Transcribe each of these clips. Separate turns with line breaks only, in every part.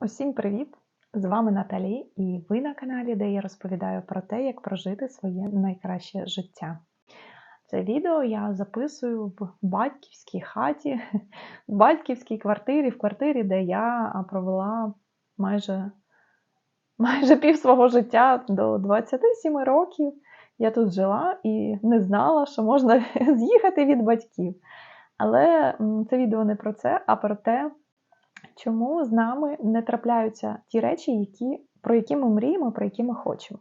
Усім привіт! З вами Наталі, і ви на каналі, де я розповідаю про те, як прожити своє найкраще життя. Це відео я записую в батьківській хаті, в батьківській квартирі, в квартирі, де я провела майже, майже пів свого життя до 27 років. Я тут жила і не знала, що можна з'їхати від батьків. Але це відео не про це, а про те, чому з нами не трапляються ті речі, які, про які ми мріємо, про які ми хочемо.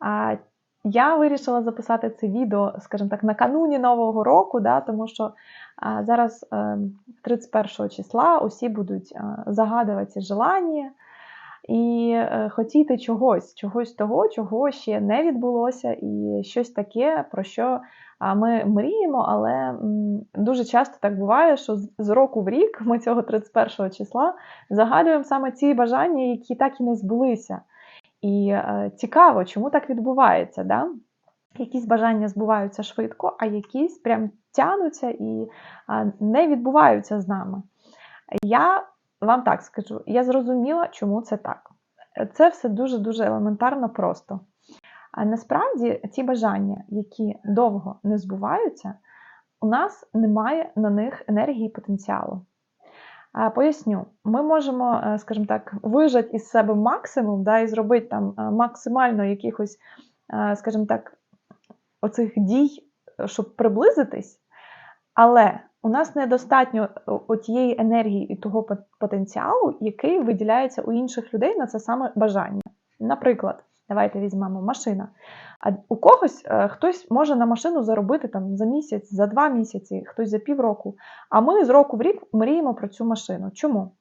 А я вирішила записати це відео, скажімо так, накануні Нового року, да, тому що а, зараз а, 31 числа усі будуть а, загадувати ці желання і а, хотіти чогось, чогось того, чого ще не відбулося, і щось таке, про що а ми мріємо, але дуже часто так буває, що з року в рік ми цього 31 числа загадуємо саме ці бажання, які так і не збулися. І е, цікаво, чому так відбувається. Да? Якісь бажання збуваються швидко, а якісь прям тянуться і не відбуваються з нами. Я вам так скажу, я зрозуміла, чому це так. Це все дуже-дуже елементарно просто. А насправді ці бажання, які довго не збуваються, у нас немає на них енергії і потенціалу. Поясню, ми можемо, е, скажімо так, вижати із себе максимум да, і зробити там е, максимально якихось, е, скажімо так, оцих дій, щоб приблизитись, але у нас недостатньо тієї енергії і того потенціалу, який виділяється у інших людей на це саме бажання. Наприклад, Давайте візьмемо машина. А у когось е, хтось може на машину заробити там за місяць, за два місяці, хтось за півроку. А ми з року в рік мріємо про цю машину. Чому?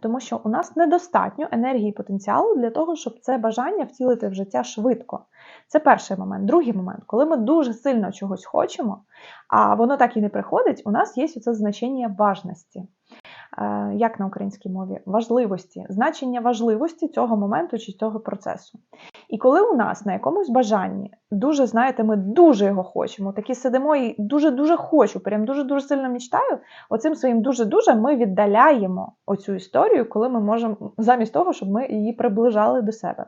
Тому що у нас недостатньо енергії і потенціалу для того, щоб це бажання втілити в життя швидко. Це перший момент. Другий момент, коли ми дуже сильно чогось хочемо, а воно так і не приходить, у нас є оце значення важності. Е, як на українській мові, важливості, значення важливості цього моменту чи цього процесу. І коли у нас на якомусь бажанні дуже, знаєте, ми дуже його хочемо, такі сидимо і дуже-дуже хочу, прям дуже-дуже сильно мечтаю, оцим своїм дуже-дуже ми віддаляємо оцю історію, коли ми можемо, замість того, щоб ми її приближали до себе.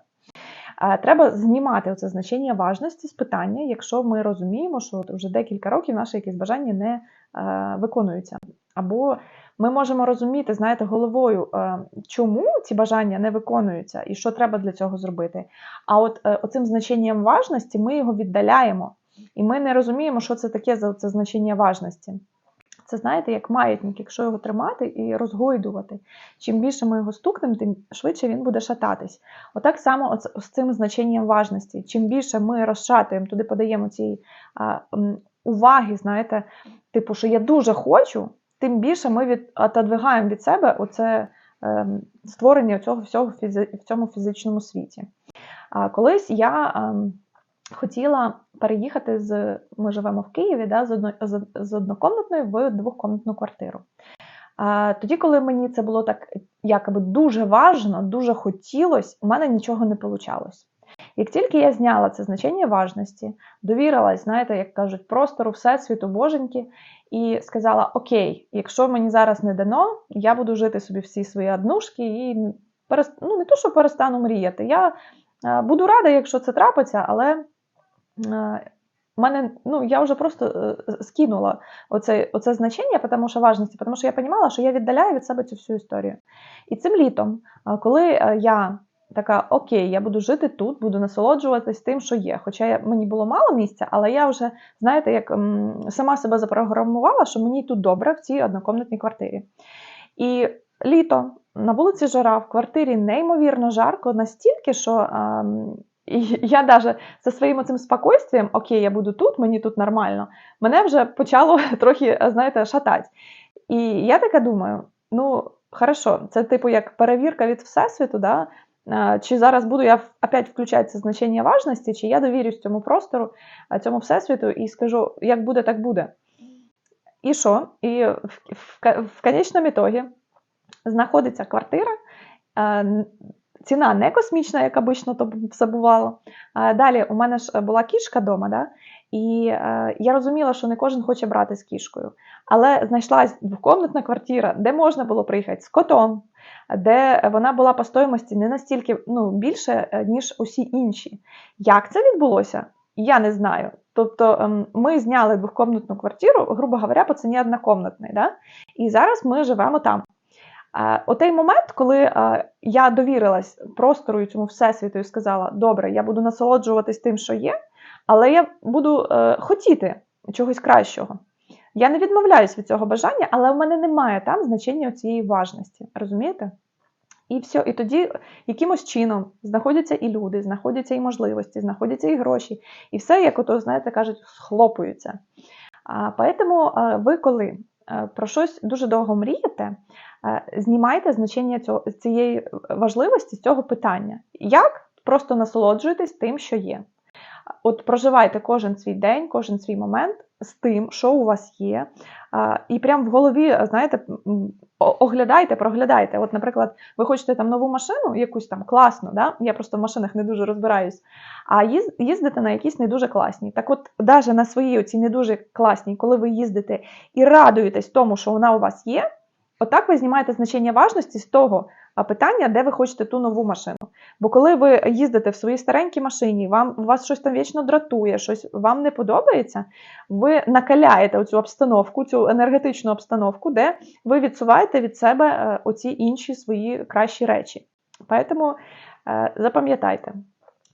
Треба знімати оце значення важності з питання, якщо ми розуміємо, що вже декілька років наші якісь бажання не е, виконуються. Або ми можемо розуміти, знаєте, головою, е, чому ці бажання не виконуються і що треба для цього зробити. А от е, оцим значенням важності ми його віддаляємо. І ми не розуміємо, що це таке за це значення важності. Це, знаєте, як маятник, якщо його тримати і розгойдувати. Чим більше ми його стукнемо, тим швидше він буде шататись. Отак само з цим значенням важності. Чим більше ми розшатуємо, туди подаємо цієї уваги, знаєте, типу, що я дуже хочу, тим більше ми від, отодвигаємо від себе оце е, створення цього всього в цьому фізичному світі. А колись я е, хотіла переїхати з ми живемо в Києві да, з, одно, з, з однокомнатної в двохкомнатну квартиру. А, Тоді, коли мені це було так якоби дуже важно, дуже хотілося, у мене нічого не вийшло. Як тільки я зняла це значення важності, довірилась, знаєте, як кажуть, простору Всесвіту Боженьки, і сказала: Окей, якщо мені зараз не дано, я буду жити собі всі свої однушки і ну, не то, що перестану мріяти. Я е, буду рада, якщо це трапиться, але. Е, мене, ну, я вже просто е, скинула оце оце значення, тому що важності, тому що я розуміла, що я віддаляю від себе цю всю історію. І цим літом, коли я така: Окей, я буду жити тут, буду насолоджуватись тим, що є. Хоча я, мені було мало місця, але я вже, знаєте, як сама себе запрограмувала, що мені тут добре в цій однокомнатній квартирі. І літо на вулиці Жара в квартирі неймовірно жарко, настільки, що. А, і я навіть за своїм цим спокійствієм, окей, я буду тут, мені тут нормально, мене вже почало трохи, знаєте, шатати. І я така думаю: ну, хорошо, це типу як перевірка від Всесвіту, да? Чи зараз буду я опять включати це значення важності, чи я довірюсь цьому простору, цьому всесвіту і скажу, як буде, так буде. І що? І в, в, в конечному ітогі знаходиться квартира. Ціна не космічна, як обично то все. Далі у мене ж була кішка вдома, да? І е, я розуміла, що не кожен хоче брати з кішкою. Але знайшлась двокомнатна квартира, де можна було приїхати з котом, де вона була по стоїмості не настільки ну, більше, е, ніж усі інші. Як це відбулося? Я не знаю. Тобто ем, ми зняли двокомнатну квартиру, грубо говоря, по ціні однокомнатної. Да? І зараз ми живемо там. Е, Отей момент, коли е, я довірилась простору і цьому всесвіту і сказала: добре, я буду насолоджуватись тим, що є, але я буду е, хотіти чогось кращого. Я не відмовляюсь від цього бажання, але в мене немає там значення цієї важності. Розумієте? І все, і тоді якимось чином знаходяться і люди, знаходяться і можливості, знаходяться і гроші, і все, як ото, знаєте, кажуть, схлопується. А, Поэтому а, ви, коли а, про щось дуже довго мрієте, а, знімайте значення цього, цієї важливості з цього питання. Як? Просто насолоджуйтесь тим, що є. От проживайте кожен свій день, кожен свій момент з тим, що у вас є. І прямо в голові, знаєте, оглядайте, проглядайте. От, наприклад, ви хочете там нову машину, якусь там класну, да? я просто в машинах не дуже розбираюсь, а їздите на якісь не дуже класні. Так от, навіть на своїй оці не дуже класній, коли ви їздите і радуєтесь тому, що вона у вас є, отак ви знімаєте значення важності з того питання, де ви хочете ту нову машину. Бо коли ви їздите в своїй старенькій машині, вам вас щось там вічно дратує, щось вам не подобається, ви накаляєте оцю обстановку, цю енергетичну обстановку, де ви відсуваєте від себе е, оці інші свої кращі речі. Тому е, запам'ятайте,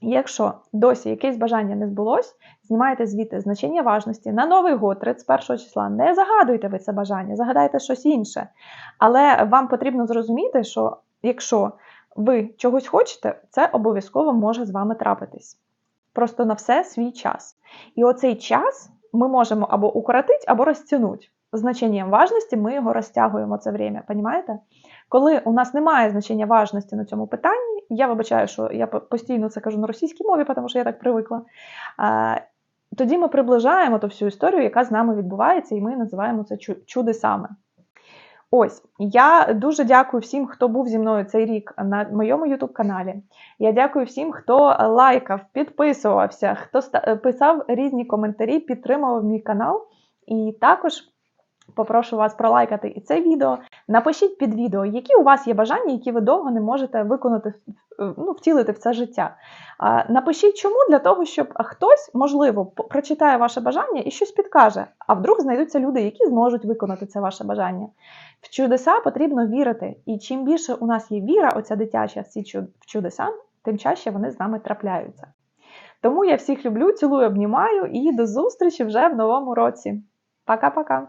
якщо досі якесь бажання не збулось, знімайте звідти значення важності на Новий год, 31 числа. Не загадуйте ви це бажання, загадайте щось інше. Але вам потрібно зрозуміти, що якщо ви чогось хочете, це обов'язково може з вами трапитись. Просто на все свій час. І оцей час ми можемо або укоротити, або розтягнути. Значенням важності ми його розтягуємо це время, понімаєте? Коли у нас немає значення важності на цьому питанні, я вибачаю, що я постійно це кажу на російській мові, тому що я так привикла. Тоді ми приближаємо ту всю історію, яка з нами відбувається, і ми називаємо це чу- чудесами. Ось я дуже дякую всім, хто був зі мною цей рік на моєму youtube каналі. Я дякую всім, хто лайкав, підписувався, хто писав різні коментарі, підтримував мій канал. І також попрошу вас пролайкати і це відео. Напишіть під відео, які у вас є бажання, які ви довго не можете виконати, ну, втілити в це життя. Напишіть чому для того, щоб хтось, можливо, прочитає ваше бажання і щось підкаже. А вдруг знайдуться люди, які зможуть виконати це ваше бажання. В чудеса потрібно вірити. І чим більше у нас є віра, оця дитяча в ці чудеса, тим чаще вони з нами трапляються. Тому я всіх люблю, цілую, обнімаю і до зустрічі вже в новому році. Пока-пока!